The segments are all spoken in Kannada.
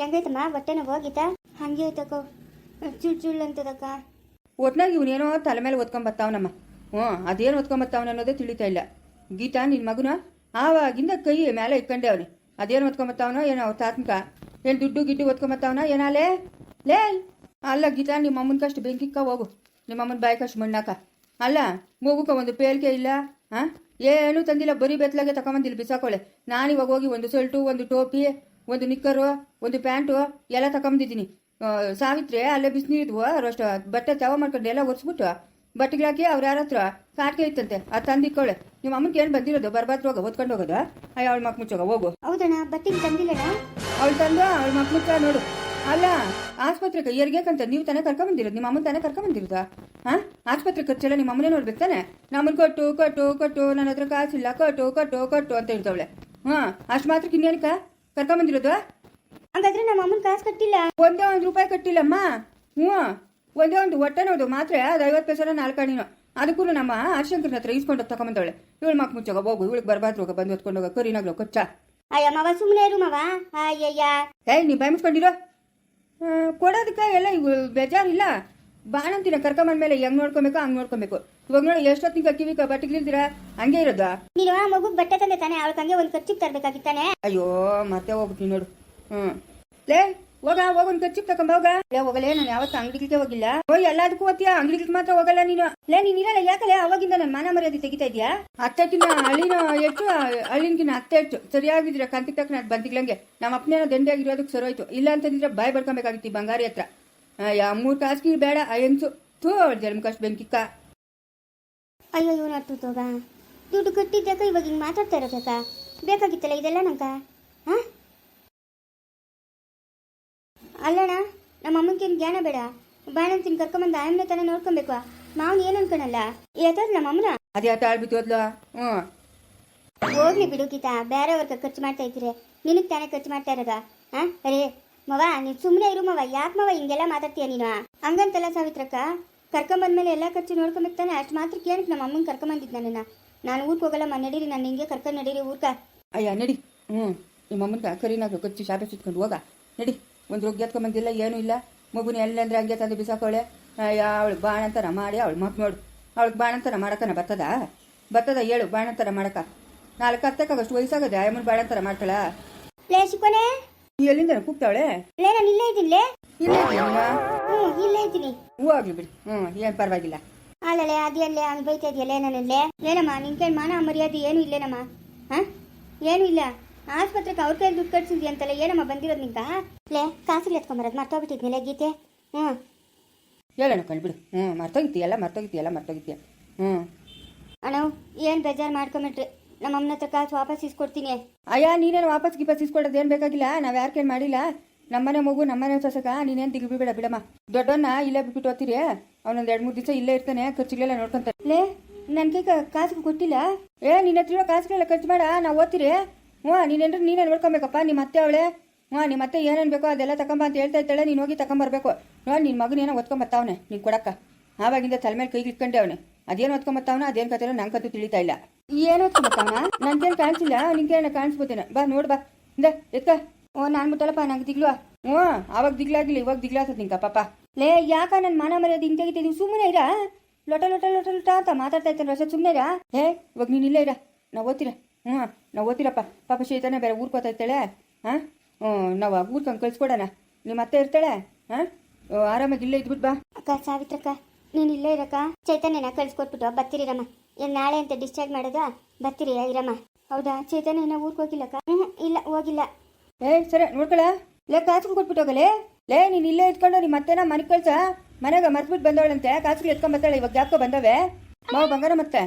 ಹೆಂಗೈತಮ್ಮ? ಹೊಟ್ಟೆ ನೋವು ಗೀತಾ ಹಂಗೆ ಐತಕ್ಕ ಚುಳ್ ಚುಳ್ ಅಂತದಕ್ಕ. ಒಟ್ನಾಗ ಇವನೇನೋ ತಲೆ ಮೇಲೆ ಓದ್ಕೊಂಬತ್ತಾವನಮ್ಮ ಹ್ಞೂ, ಅದೇನು ಓದ್ಕೊಂಬತ್ತಾವನ ಅನ್ನೋದೇ ತಿಳಿತಾ ಇಲ್ಲ. ಗೀತಾ ನಿನ್ನ ಮಗನ ಆವಾಗಿಂದ ಕೈ ಮೇಲೆ ಇಟ್ಕೊಂಡೆ ಅವನು. ಅದೇನು ಓದ್ಕೊಂಬತ್ತಾವನೋ ಏನೋ ಅವ್ರ ತಾತ್ಮಕ ಏನು ದುಡ್ಡು ಗಿಡ್ಡು ಓದ್ಕೊಂಬತ್ತಾವನ ಏನಾಲೇ ಲೇ, ಅಲ್ಲ ಗೀತಾ, ನಿಮ್ಮ ಅಮ್ಮನ ಕಷ್ಟ ಬೆಂಕಿಕ್ಕ ಹೋಗು. ನಿಮ್ಮ ಅಮ್ಮನ ಬಾಯಿ ಕಷ್ಟ ಮಣ್ಣಾಕ. ಅಲ್ಲ, ಮಗುಕ ಒಂದು ಪೇಲ್ಕೆ ಇಲ್ಲ? ಹಾಂ? ಏನೂ ತಂದಿಲ್ಲ, ಬರೀ ಬೆತ್ತಲಾಗೆ ತಗೊಂಬಂದಿಲ್ಲ ಬಿಸಾಕೊಳ್ಳೆ ನಾನು ಇವಾಗ ಹೋಗಿ ಒಂದು ಸೊಲ್ಟು, ಒಂದು ಟೋಪಿ ಒಂದು ನಿಕ್ಕರು ಒಂದು ಪ್ಯಾಂಟು ಎಲ್ಲ ತಗೊಂಬಂದಿದ್ದೀನಿ. ಸಾವಿತ್ರಿ ಅಲ್ಲೇ ಬಿಸಿನೀರಿದ್ವು ಅಷ್ಟು ಬಟ್ಟೆ ತವ ಮಾಡ್ಕೊಂಡು ಎಲ್ಲ ಒರೆಸ್ಬಿಟ್ಟು ಬಟ್ಟೆಗಳಾಕಿ ಅವ್ರ ಯಾರ ಹತ್ರ ಕಾಟಿಗೆ ಇತ್ತಂತೆ ಅದು ತಂದಿಕ್ಕೊಳ್ಳೆ ನಿಮ್ಮ ಅಮ್ಮನಿಗೆ ಏನು ಬಂದಿರೋದು ಬರ್ಬಾರ್ದು ಹೋಗ ಹೊತ್ಕೊಂಡು ಹೋಗೋದು. ಅಯ್ಯ ಅವಳು ಮಕ್ ಮುಚ್ಚೋಗ ಹೋಗು. ಹೌದಣ್ಣ ಬಟ್ಟೆಗೆ ತಂದಿಲ್ಲಣ್ಣ? ಅವಳು ತಂದು ಅವಳು ಮಕ್ ಮುಚ್ಚ ನೋಡು. ಅಲ್ಲ ಆಸ್ಪತ್ರೆಗೆ ಏರ್ಗೇಕಂತ ನೀವು ತಾನೇ ಕರ್ಕೊಂಬಂದಿರೋದು ನಿಮ್ಮ ಅಮ್ಮನ ತಾನೇ ಕರ್ಕೊಂಬಂದಿರೋದಾ? ಹಾಂ? ಆಸ್ಪತ್ರೆ ಖರ್ಚೆಲ್ಲ ನಿಮ್ಮ ಅಮ್ಮನೇ ನೋಡ್ಬೇಕು ತಾನೆ? ನಮ್ಮನ್ನು ಕೊಟ್ಟು ಕೊಟ್ಟು ಕೊಟ್ಟು ನನ್ನ ಹತ್ರ ಕಾಸಿಲ್ಲ ಕೊಟ್ಟು ಕೊಟ್ಟು ಕೊಟ್ಟು ಅಂತ ಹೇಳ್ತಾವಳೆ. ಹಾಂ ಅಷ್ಟು ಮಾತ್ರಕ್ಕೆ ಇನ್ನೇನಕ್ಕ? ಕರ್ಕೊಂಬಂದಿರೋದು? ಹಂಗಾದ್ರೆ ನಮ್ಮ ಅಮ್ಮನ ಕಾಸು ಕಟ್ಟಿಲ್ಲ. ಒಂದೇ ಒಂದು ರೂಪಾಯಿ ಕಟ್ಟಿಲ್ಲಮ್ಮ. ಹ್ಞೂ. ಒಂದೇ ಒಂದು ಹೊಟ್ಟೆ ಮಾತ್ರ ಅದು ಐವತ್ತು ನಾಲ್ಕು ನಾಲ್ಕಾಣಿನೋ ಅದಕ್ಕೂ ನಮ್ಮ ಹರಿಶಂಕರ್ನ ಹತ್ರ ಇಸ್ಕೊಂಡು ತಗೊಂಬಂದವಳೆ. ಇವಳು ಮಕ್ ಮುಚ್ಚೋಗ ಹೋಗು ಇವಳಿಗೆ ಬರ್ಬಾರ್ದು ಹೋಗ ಬಂದು ಹೊತ್ಕೊಂಡು ಕರಿನಾಗ್ಲೋ ಕೊಚ್ಚ. ಅಯ್ಯ ಮಾವ ಸುಮ್ಮನೆ ಇರು ಮಾವ. ಅಯ್ಯಯ್ಯ. ಏಯ್ ನೀ ಬಾಯ್ ಮುಚ್ಕೊಂಡಿರೋ? ಕೊಡೋದಕ್ಕೆ ಎಲ್ಲ ಇವು ಬೇಜಾರಿಲ್ಲ. ಬಾಣಂತಿನ ಕರ್ಕೊಂಬಂದ್ಮೇಲೆ ಹೆಂಗ್ ನೋಡ್ಕೊಬೇಕು ಹಂಗ್ ನೋಡ್ಕೊಬೇಕು. ಇವಾಗ ನೋಡಿ ಎಷ್ಟೊತ್ತಿಗೆ ಕಿವಿ ಬಟ್ಟೆಗಳಿಲ್ದಿರ ಹಂಗೆ ಇರೋದಾ? ನೀನು ಆ ಮಗು ಬಟ್ಟೆ ತಂದೆ ತಾನೆ ಅವಳ ಹಂಗೆ ಒಂದ್ ಖರ್ಚಿಗೆ ತರ್ಬೇಕಾಗಿತ್ತಾನೆ ಅಯ್ಯೋ ಮತ್ತೆ ಹೋಗ್ಬಿಟ್ಟು ನೋಡು. ಹ್ಮ್. ಲೇ ಹೋಗ ಹೋಗ ಒಂದ್ ಖರ್ಚಿಗೆ ತಕೊಂಡ್ ಹೋಗ. ಲೇ ಹೋಗಲೇ ನಾನು ಯಾವತ್ತ ಅಂಗಡಿಗೆ ಹೋಗಿಲ್ಲ. ಓ ಎಲ್ಲದಕ್ಕೂ ಹೋಗ್ತೀಯಾ ಅಂಗಡಿಗೆ ಮಾತ್ರ ಹೋಗಲ್ಲ ನೀನು. ಲೇ ನೀನ್ ಇರಲ್ಲ ಯಾಕಲೇ ಅವಾಗಿಂದ ನಾನು ಮಾನ ಮರ್ಯಾದೆ ತೆಗಿತಾ ಇದ್ಯಾ? ಅತ್ತಕ್ಕಿನ ಅಳಿನ ಹೆಚ್ಚು ಅಳಿನ್ಗಿನ ಅತ್ತೆ ಹೆಚ್ಚು. ಸರಿಯಾಗಿದ್ರೆ ಕಂತಿಗೆ ತಕ್ಕ ನಾನು ಬಂದಿಗ್ಲಂಗೆ ನಮ್ಮ ಅಪ್ಪನೇನೋ ದಂಡೆಯಾಗಿರೋದಕ್ಕೆ ಸರೋಯ್ತು. ಇಲ್ಲ ಅಂತಂದಿದ್ರೆ ಬಾಯ್ ಬಡ್ಕೊಬೇಕಾಗಿತ್ತು ಬಂಗಾರಿ ಹತ್ರ. ಯಾ ಮೂರು ಕಾಸ್ಗಿ ಬೇಡ ಅಯ್ಯನ್ಸು ಹೆಂಗ್ಸು ಥೂ ಜನ್ಮ ಕಷ್ಟ ಬೆಂಕಿಕ್ಕ ಅಯ್ಯೋ ಇವನು ಅರ್ತೋಗ ದುಡ್ಡು ಕಟ್ಟಿದ್ದಕ್ಕ ಇವಾಗ ಹಿಂಗೆ ಮಾತಾಡ್ತಾ ಇರೋದಕ್ಕ ಬೇಕಾಗಿತ್ತಲ್ಲ ಇದೆಲ್ಲ ನಂಗ? ಹಾ? ಅಲ್ಲಣ್ಣ ನಮ್ಮ ಅಮ್ಮನಿಗೆ ಜ್ಞಾನ ಬೇಡ. ಬಾಣಂತಿನ ಕರ್ಕೊಂಬಂದು ಆಯಮ್ಮನೆ ತಾನೆ ನೋಡ್ಕೊಬೇಕು. ಮಾವನ್ ಏನು ಅನ್ಕೊಳಲ್ಲ? ಯಾತಾದ್ ನಮ್ಮ ಅಮ್ಮನ ಅದ್ಯಾತ ಆಡ್ಬಿಟ್ಟು ಹೋದ್ಲ ಹ್ಞೂ. ಹೋಗ್ಲಿ ಬಿಡು ಗೀತಾ ಬೇರೆಯವ್ರಿಗೆ ಖರ್ಚು ಮಾಡ್ತಾ ಇದ್ದೀರಿ ನಿನಗೆ ತಾನೇ ಖರ್ಚು ಮಾಡ್ತಾ ಇರೋದ. ಹಾ? ಅರೇ ಮವ ನೀನು ಸುಮ್ಮನೆ ಇರು ಮವ. ಯಾಕೆ ಮವ ಹಿಂಗೆಲ್ಲ ಮಾತಾಡ್ತೀಯ ನೀನು? ಹಂಗಂತಲ್ಲ ಸಾವಿತ್ರಕ್ಕ. ಕರ್ಕೊಂಬಂದ್ಮೇಲೆ ಎಲ್ಲ ಖರ್ಚು ನೋಡ್ಕೊಂಬೇಕು ತಾನೆ ಅಷ್ಟು ಮಾತ್ರ ಕೇಳಕ್ಕೆ ನಮ್ಮ ಅಮ್ಮನ ಕರ್ಕೊಂಬಂದಿದ್ದು ನನ್ನ ನಾನು ಊರಿಗೆ ಹೋಗಲ್ಲಮ್ಮ ನಡೀರಿ ನಾನು ಹಿಂಗೆ ಕರ್ಕೊಂಡು ನಡೀರಿ ಊರ್ಕ ಅಯ್ಯ ನಡಿ. ಹ್ಞೂ ನಿಮ್ಮ ಅಮ್ಮನ ಕರಿನಾಗ ಕಚ್ಚಿ ಶಾಪೆ ಸುತ್ಕೊಂಡು ಹೋಗ. ನಡಿ. ಒಂದು ರೋಗ ಎತ್ಕೊಂಬಂದಿಲ್ಲ ಏನೂ ಇಲ್ಲ. ಮಗುನ ಎಲ್ಲಂದ್ರೆ ಹಂಗೆ ತಂದು ಬಿಸಾಕೋಳೆ. ಅಯ್ಯ ಅವಳು ಬಾಣಂತನ ಮಾಡಿ ಅವಳು ಮಾತು ನೋಡು. ಅವಳಿಗೆ ಬಾಣಂತನ ಮಾಡಕ್ಕನ ಬರ್ತದ? ಬರ್ತದ ಹೇಳು ಬಾಣಂತನ ಮಾಡಕ್ಕ. ನಾಲ್ಕು ಹತ್ತಕ್ಕಾಗಷ್ಟು ವಯಸ್ಸಾಗದೆ ಅಮ್ಮನ ಬಾಣಂತರ ಮಾಡ್ತಾಳ? ಎಲ್ಲಿಂದ ಕೂಗ್ತಾವಳೆ? ಲೇ ನಾನು ಇಲ್ಲೇ ಇದ್ದೀನಿ ಇಲ್ಲ ಹ್ಞೂ ಇಲ್ಲೇ ಇದ್ದೀನಿ. ಹೂ ಆಗ್ಲಿ ಬಿಡಿ. ಹ್ಞೂ ಏನು ಪರವಾಗಿಲ್ಲ. ಅಲ್ಲಲೇ ಅದೇ ಹಂಗೆ ಬೈತಾ ಇದೆಯಲ್ಲೇ ನನ್ನಲ್ಲೇ ಏನಮ್ಮ ನಿನ್ ಕೈ ಮಾನ ಮರ್ಯಾದೆ ಏನು ಇಲ್ಲೇನಮ್ಮ? ಹಾ? ಏನು ಇಲ್ಲ. ಆಸ್ಪತ್ರೆಗೆ ಅವ್ರ ಕೈ ದುಡ್ಡು ಕಟ್ಸಿದ್ವಿ ಅಂತಲ್ಲ ಏನಮ್ಮ ಬಂದಿರೋದು ನಿಂಗ? ಲೇ ಕಾಸಿಗೆ ಎತ್ಕೊಂಬರೋದು ಮರ್ತೋಗ್ಬಿಟ್ಟಿದ್ನಿಲ್ಲ ಗೀತೆ. ಹ್ಞೂ. ಹೇಳೋಣ ಕಂಡ್ಬಿಡು ಹ್ಞೂ ಮರ್ತೋಗಿತ್ತೀಯಲ್ಲ ಮರ್ತೋಗಿತ್ತೀಯಲ್ಲ ಮರ್ತೋಗಿತ್ತೀಯ ಹ್ಞೂ. ಅಣ್ಣ ಏನು ಬೇಜಾರು ಮಾಡ್ಕೊಂಬಿಟ್ರಿ? ನಮ್ಮ ಅಮ್ಮನ ಹತ್ರ ಕಾಸು ವಾಪಸ್ ಇಸ್ಕೊಡ್ತೀನಿ. ಅಯ್ಯ ನೀನೇನು ವಾಪಸ್ ಗಿಪಸ್ ಇಸ್ಕೊಡೋದು ಏನು ಬೇಕಾಗಿಲ್ಲ? ನಾವು ಯಾರು ಕೇಳಿ ಮಾಡಿಲ್ಲ? ನಮ್ಮನೆ ಮಗು ನಮ್ಮನೆ ಸೊಸಕ ನೀನೇನು ದಿಗ್ಲು ಬಿಡ ಬಿಡಮ್ಮ. ದೊಡ್ಡವನ್ನ ಇಲ್ಲೇ ಬಿಟ್ಬಿಟ್ಟು ಹೋಗ್ತೀರಿ ಅವನೊಂದು ಎರಡು ಮೂರು ದಿವಸ ಇಲ್ಲೇ ಇರ್ತಾನೆ ಖರ್ಚುಗಳೆಲ್ಲ ನೋಡ್ಕೊಂತಾನೆ ಲೇ ನನಗೆ ಕಾಸು ಕೊಟ್ಟಿಲ್ಲ? ಏ ನಿನ್ನ ಹತ್ರ ಕಾಸುಗಳೆಲ್ಲ ಖರ್ಚು ಮಾಡ ನಾವು ಓದ್ತೀರಿ? ಹ್ಞೂ ನೀನೇನ್ರ ನೀನೇ ನೋಡ್ಕೊಬೇಕಪ್ಪ ನಿಮ್ಮ ಅತ್ತೆ ಅವಳೆ. ಹ್ಞೂ ನಿಮ್ಮ ಮತ್ತೆ ಏನೇನು ಬೇಕೋ ಅದೆಲ್ಲ ತಗೊಂಬ ಅಂತ ಹೇಳ್ತಾ ಇರ್ತಾಳೆ ನೀನು ಹೋಗಿ ತಗೊಂಬರ್ಬೇಕು ನೋಡಿ ನಿನ್ನ ಮಗನೇನೋ ಓದ್ಕೊಂಬತ್ತಾವನೆ ನೀನು ಕೊಡಕ್ಕ. ಆವಾಗಿಂದ ತಲೆ ಮೇಲೆ ಕೈಗೆ ಇಟ್ಕೊಂಡೆ ಅವನೆ. ಅದೇನು ಓದ್ಕೊಂಬತ್ತಾವನ ಅದೇನು ಕತೆಯೋ ನಂಗೆ ಕತೆ ತಿಳಿತಾ ಇಲ್ಲ. ಏನು ಓದ್ಕೊಂಬತ್ತಾವನ ನನ್ಗೇನು ಕಾಣಿಸಿಲ್ಲ. ನಿನ್ಗೇನ ಕಾಣಿಸ್ಬೋದೇನ ಬಾ, ನೋಡು, ಬಾ. ಇಂದ ಎತ್ತ ಓ, ನಾನು ಬಿಟ್ಟಲ್ಲಪ್ಪ ನಂಗೆ ದಿಗ್ಲು. ಹ್ಞೂ ಅವಾಗ ದಿಗ್ಲಾಗಿಲ್ಲ ಇವಾಗ ದಿಗ್ಲಾತದ ನಿಂಕ ಪಾಪ ಲೇ, ಯಾಕ ನನ್ನ ಮಾನ ಮರ್ಯಾದೆ ಹಿಂಗೆ ತೆಗಿತಿದ್ದೀವಿ ಸುಮ್ಮನೆ ಇರಾ? ಲೊಟ ಲೊಟ ಲೊಟ ಲೊಟ ಅಂತ ಮಾತಾಡ್ತಾ ಇರ್ತಾನೆ ರಸ ಸುಮ್ಮನೆ ಇರಾ? ಹೇ, ಇವಾಗ ನೀನು ಇಲ್ಲೇ ಇರಾ? ನಾವು ಓದ್ತೀರ? ಹ್ಞೂ, ನಾವು ಓದ್ತೀರಪ್ಪ. ಪಾಪ ಶೈತಾನೆ ಬೇರೆ ಊರ್ಗೆ ಹೋಗ್ತಾ ಇರ್ತಾಳೆ. ಹಾಂ? ಹ್ಞೂ, ನಾವು ಊರ್ಕಂಗೆ ಕಳ್ಸ್ಕೊಡೋಣ. ನಿಮ್ಮ ಅತ್ತೆ ಇರ್ತಾಳೆ? ಹಾಂ? ಆರಾಮಾಗಿ ಇಲ್ಲೇ ಇದ್ಬಿಟ್ಟು ಬಾ. ಅಕ್ಕ, ಸಾವಿತ್ರಕ್ಕ, ನೀನು ಇಲ್ಲೇ ಇರಕ್ಕ? ಚೈತನ್ಯನ ಕಳಿಸ್ಕೊಟ್ಬಿಟ್ಟು ಬರ್ತೀರಿರಮ್ಮ ಏನು ನಾಳೆ ಅಂತ ಡಿಸ್ಚಾರ್ಜ್ ಮಾಡೋದಾ? ಬರ್ತೀರಿ ಇರಮ್ಮ ಹೌದಾ? ಚೈತನ್ಯನ ಊರಿಗೆ ಹೋಗಿಲ್ಲಕ್ಕ ಹ್ಞೂ ಇಲ್ಲ ಹೋಗಿಲ್ಲ. ಏ ಸರಿ ನೋಡ್ಕೊಳ. ಲೇ ಕಾಸು ಕೊಟ್ಬಿಟ್ಟು ಹೋಗಲೇ? ಲೇ ನೀನು ಇಲ್ಲೇ ಇಟ್ಕೊಂಡು ಮತ್ತೆ ನಾ ಮನೆ ಕಳ್ಸ? ಮನೆಗೆ ಮರ್ತ್ಬಿಟ್ಟು ಬಂದವಳಂತೆ ಕಾಸುಗಳು ಎತ್ಕೊಂಡ್ ಬರ್ತಾಳೆ ಇವಾಗ ಜ್ಞಾಪಕ ಬಂದವೆ? ಮಾವು ಬಂಗಾರ ಮತ್ತೆ.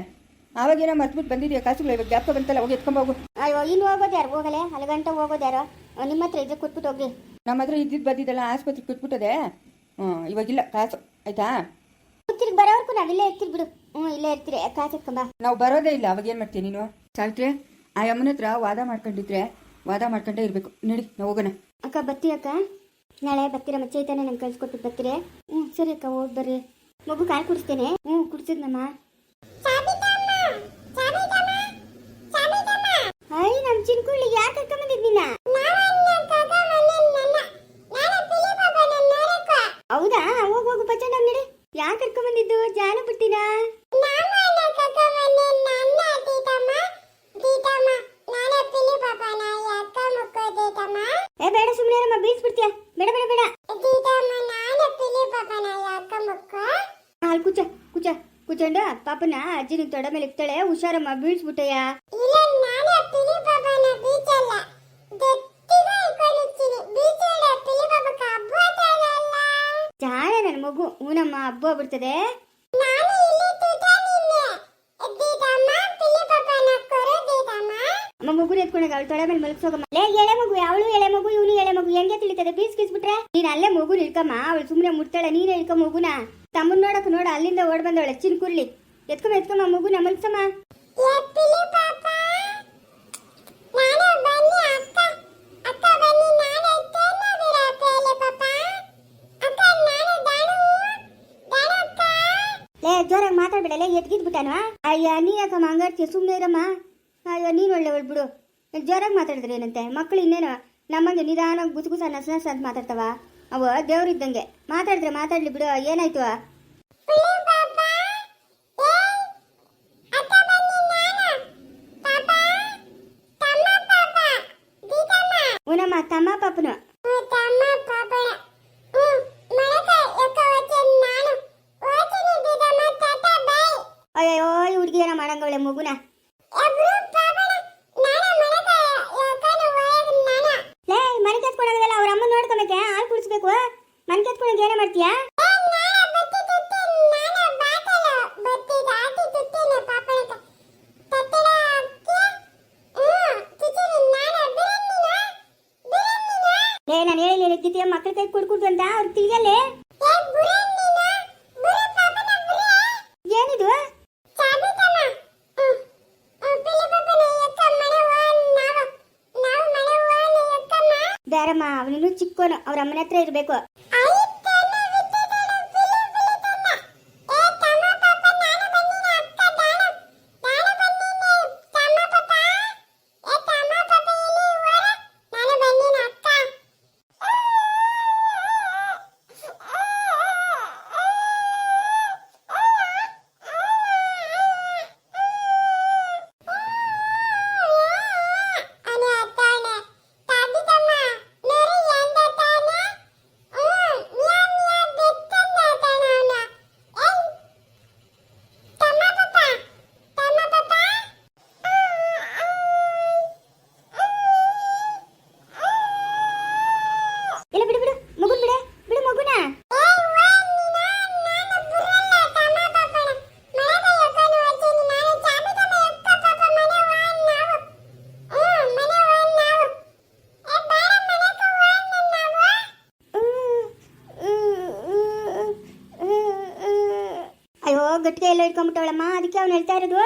ಆವಾಗೇನೋ ಮರ್ತ್ಬಿಟ್ಟು ಬಂದಿದ್ಯಾ ಕಾಸುಗಳು ಇವಾಗ ಜ್ಞಾಪಕ ಬಂತಲ್ಲ ಹೋಗಿ ಎತ್ಕೊಂಬೋಗು ಅಯ್ಯೋ ಇನ್ನು ಹೋಗೋದು ಹೋಗಲೇ? ಗಂಟೆ ಹೋಗೋದು ಯಾರು? ನಿಮ್ಮ ಹತ್ರ ಇದ್ರೆ ಕೊಟ್ಬಿಟ್ಟು ಹೋಗ್ರಿ. ನಮ್ಮ ಹತ್ರ ಇದ್ದಿದ್ದು ಬಂದಿದ್ದಲ್ಲ ಆಸ್ಪತ್ರೆಗೆ ಕುತ್ಬಿಟ್ಟದೆ ಹ್ಞೂ ಇವಾಗಿಲ್ಲ ಕಾಸು. ಆಯ್ತಾ? ತಿರ್ಗಿ ಬರೋವರೆಗೂ ನಾವು ಇಲ್ಲೇ ಇರ್ತೀರಿ ಬಿಡು. ಹ್ಞೂ ಇಲ್ಲೇ ಇರ್ತೀರಿ. ಕಾಸು ಎತ್ಕೊಂಬ ನಾವು ಬರೋದೇ ಇಲ್ಲ ಅವಾಗ ಏನು ಮಾಡ್ತೀಯ ನೀನು? ಸಾವಿತ್ರಿ ಆ ಅಮ್ಮನ ಹತ್ರ ವಾದ ಮಾಡ್ಕೊಂಡಿದ್ರೆ ವಾದ ಮಾಡ್ಕೊಂಡೇ ಇರಬೇಕು. ನಡಿ ನಾವು ಹೋಗೋಣ. ಅಕ್ಕ ಬತ್ತಿ ಅಕ್ಕ? ನಾಳೆ ಬರ್ತೀರಮ್ಮ ಚೈತನ್ಯ ನಂಗೆ ಕಳ್ಸಿಕೊಟ್ಟು ಬರ್ತೀರಿ? ಹ್ಞೂ ಸರಿ ಅಕ್ಕ ಹೋಗಿ ಬರ್ರಿ. ಮಗು ಕಾಲು ಕುಡಿಸ್ತೇನೆ ಹ್ಞೂ ಕುಡಿಸಿದ್ನಮ್ಮ. ಐ ನಮ್ಮ ಚಿನ್ಕುಳ್ಳಿ ಯಾಕೆ ಅಕ್ಕ ನಿನ್ನ ಬೇಡ ಸುಮ್ಮನೆ ನಮ್ಮ ಬೀಳ್ಸ್ಬಿಡ್ತೀಯ? ಬೇಡ ಬೇಡ ಬೇಡ. ಹಾಲು ಕುಚ ಕುಚ ಕುಚಂಡ ಪಾಪನ ಅಜ್ಜಿನ ತೊಡೆ ಮೇಲೆ ಇಕ್ತಾಳೆ ಹುಷಾರಮ್ಮ ಬೀಳ್ಸ್ಬಿಟ್ಟಯ್ಯ ಜಾಣ ನನ್ನ ಮಗು ಹೂನಮ್ಮ ಹಬ್ಬ ಬಿಡ್ತದೆ ಅಮ್ಮ ಮಗುನ ಎತ್ಕೊಂಡಾಗ ಅವಳು ತೊಡೆ ಮೇಲೆ ಮಲಗ್ಸೋಗಮ್ಮ ಲೇ ಎಳೆ ಮಗು ಅವಳು ಎಳೆ ಮಗು ಇವನು ಎಳೆ ಮಗು ಹೆಂಗೆ ತಿಳಿತದೆ ಬೀಸ್ ಕಿಸ್ಬಿಟ್ರೆ ನೀನ್ ಅಲ್ಲೇ ಮಗು ಇಳ್ಕಮ್ಮ ಅವಳು ಸುಮ್ಮನೆ ಮುಟ್ತಾಳೆ ನೀನೇ ಇಳ್ಕ ಮಗುನ ತಮ್ಮನ್ ನೋಡಕ್ ನೋಡ ಅಲ್ಲಿಂದ ಓಡ್ ಬಂದವಳೆ ಚಿನ್ ಕುರ್ಲಿ ಎತ್ಕೊಂಬ ಎತ್ಕೊಂಬ ಮಗುನ ಮಲ್ಸಮ್ಮ ಲೇ ಜೋರಾಗಿ ಮಾತಾಡ್ಬಿಡಲ್ಲ ಎದ್ಗಿದ್ ಬಿಟ್ಟಾನ ಅಯ್ಯ ನೀ ಯಾಕಮ್ಮ ಹಂಗಾಡ್ತೀಯ ಸುಮ್ಮನೆ ಇರಮ್ಮ ಅಯ್ಯೋ ನೀನು ಒಳ್ಳೆವಳು ಬಿಡು ಜೋರಾಗಿ ಮಾತಾಡಿದ್ರೆ ಏನಂತೆ? ಮಕ್ಕಳು ಇನ್ನೇನು ನಮ್ಮಂಗೆ ನಿಧಾನ ಗುಸಗುಸ ನಸ ನಸ ಅಂತ ಮಾತಾಡ್ತಾವ? ಅವ ದೇವ್ರಿದ್ದಂಗೆ. ಮಾತಾಡಿದ್ರೆ ಮಾತಾಡ್ಲಿ ಬಿಡು, ಏನಾಯ್ತು? ಉನಮ್ಮ, ತಮ್ಮ ಪಾಪನು. ಅಯ್ಯೋ ಈ ಹುಡುಗಿ ಮಾಡಂಗವಳೆ ಮಗುನ ಲೇ ಮನೆ ಕೆತ್ಕೊಳಗಲ್ಲ ಅವ್ರ ಅಮ್ಮ ನೋಡ್ಕೊಬೇಕೆ ಹಾಲು ಕುಡಿಸ್ಬೇಕು ಮನೆ ಕೆತ್ಕೊಳಗೆ ಏನೇ ಮಾಡ್ತೀಯಾ? ಲೇ ನಾನು ಮಕ್ಕಳ ಕೈ ಕುಡ್ಕುಡ್ದು ಅಂತ ಅವ್ರು ತಿಳಿಯಲ್ಲೇ? ಏನಿದು? ಬೇರಮ್ಮ, ಅವನಿನ್ನು ಚಿಕ್ಕೋನು, ಅವ್ರ ಅಮ್ಮನ ಹತ್ರ ಇರ್ಬೇಕು. ಹೇಳ್ತಾ ಇರೋದು?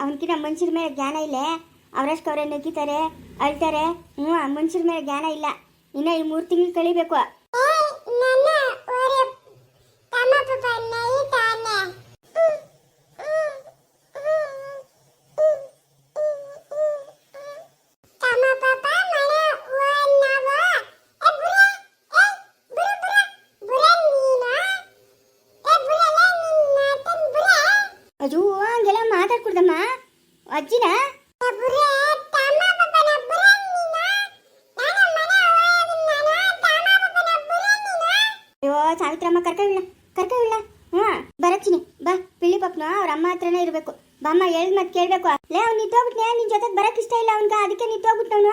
ಅವನಕಿನ ಮನುಷ್ಯರ ಮೇಲೆ ಜ್ಞಾನ ಇಲ್ಲೇ? ಅವರಷ್ಟು ನುಗ್ಗಿತಾರೆ ಅಳ್ತಾರೆ. ಹ್ಞೂ ಮನುಷ್ಯರ ಮೇಲೆ ಜ್ಞಾನ ಇಲ್ಲ. ಇನ್ನ ಈ ಮೂರು ತಿಂಗಳು ಕಳಿಬೇಕು. ಅಯ್ಯೋ ಹಂಗೆಲ್ಲ ಮಾತಾಡ್ಕೊಡ್ದಮ್ಮ. ಅಜ್ಜಿನ ಸಾವಿತ್ರಮ್ಮ ಕರ್ಕೊಳ್ಳ ಕರ್ಕೊಳ್ಳ ಹ್ಞೂ ಬರಚ್ಚಿನಿ ಬಾ ಪಿಳ್ಳಿ ಪಾಪ್ನ ಅವ್ರ ಅಮ್ಮ ಹತ್ರನೇ ಇರಬೇಕು. ಬಾಮ್ಮ ಹೇಳ್ ಮತ್ತೆ ಕೇಳ್ಬೇಕು. ಲೇ ಅವ್ನು ನಿಂತೋಗ್ಬಿಟ್ನೆ ನಿನ್ ಜೊತೆಗೆ ಬರಕ್ ಇಷ್ಟ ಇಲ್ಲ ಅವನ್ಗ ಅದಕ್ಕೆ ನಿಂತೋಗ್ಬಿಟ್ನವನು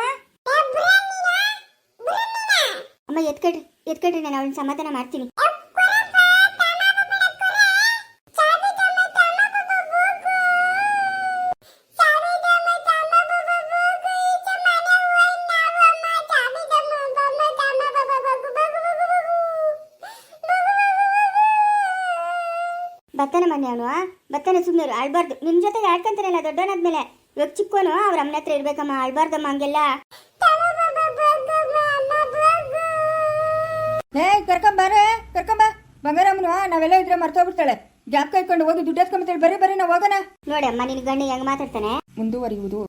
ಅಮ್ಮ ಎತ್ಕಡ್ರಿ ಎತ್ಕಡ್ರಿ ನಾನು ಅವ್ನ ಸಮಾಧಾನ ಮಾಡ್ತೀನಿ. ಬತ್ತನ ಮನೆ ಅವನು ಬರ್ತಾನೆ ಸುಮ್ಮನೆ ಆಳ್ಬಾರ್ದು ನಿಮ್ಮ ಜೊತೆ ಆಡ್ಕೊಂತಾರಲ್ಲ ದೊಡ್ಡವನಾದ್ಮೇಲೆ. ಇವಾಗ ಚಿಕ್ಕವನು ಅವ್ರ ಅಮ್ಮನ ಹತ್ರ ಇರ್ಬೇಕಮ್ಮ ಆಳ್ಬಾರ್ದಮ್ಮ ಹಂಗೆಲ್ಲ. ಏ ಕರ್ಕೊಂಬಾರೆ ಕರ್ಕೊಂಬ ಬಂಗಾರಮ್ಮನು ನಾವೆಲ್ಲ ಇದ್ರೆ ಮರ್ತೋಗ್ಬಿಡ್ತಾಳೆ. ಗ್ಯಾಪ್ ಕೈಕೊಂಡು ಹೋಗಿ ದುಡ್ಡು ಎತ್ಕೊಂಬತ್ತೇಳಿ ಬರೀ ಬರೀ ನಾವು ಹೋಗೋಣ. ನೋಡಿ ಅಮ್ಮ ನಿನ್ ಗಂಡ ಹೆಂಗ್ ಮಾತಾಡ್ತಾನೆ? ಮುಂದುವರಿಯುವುದು.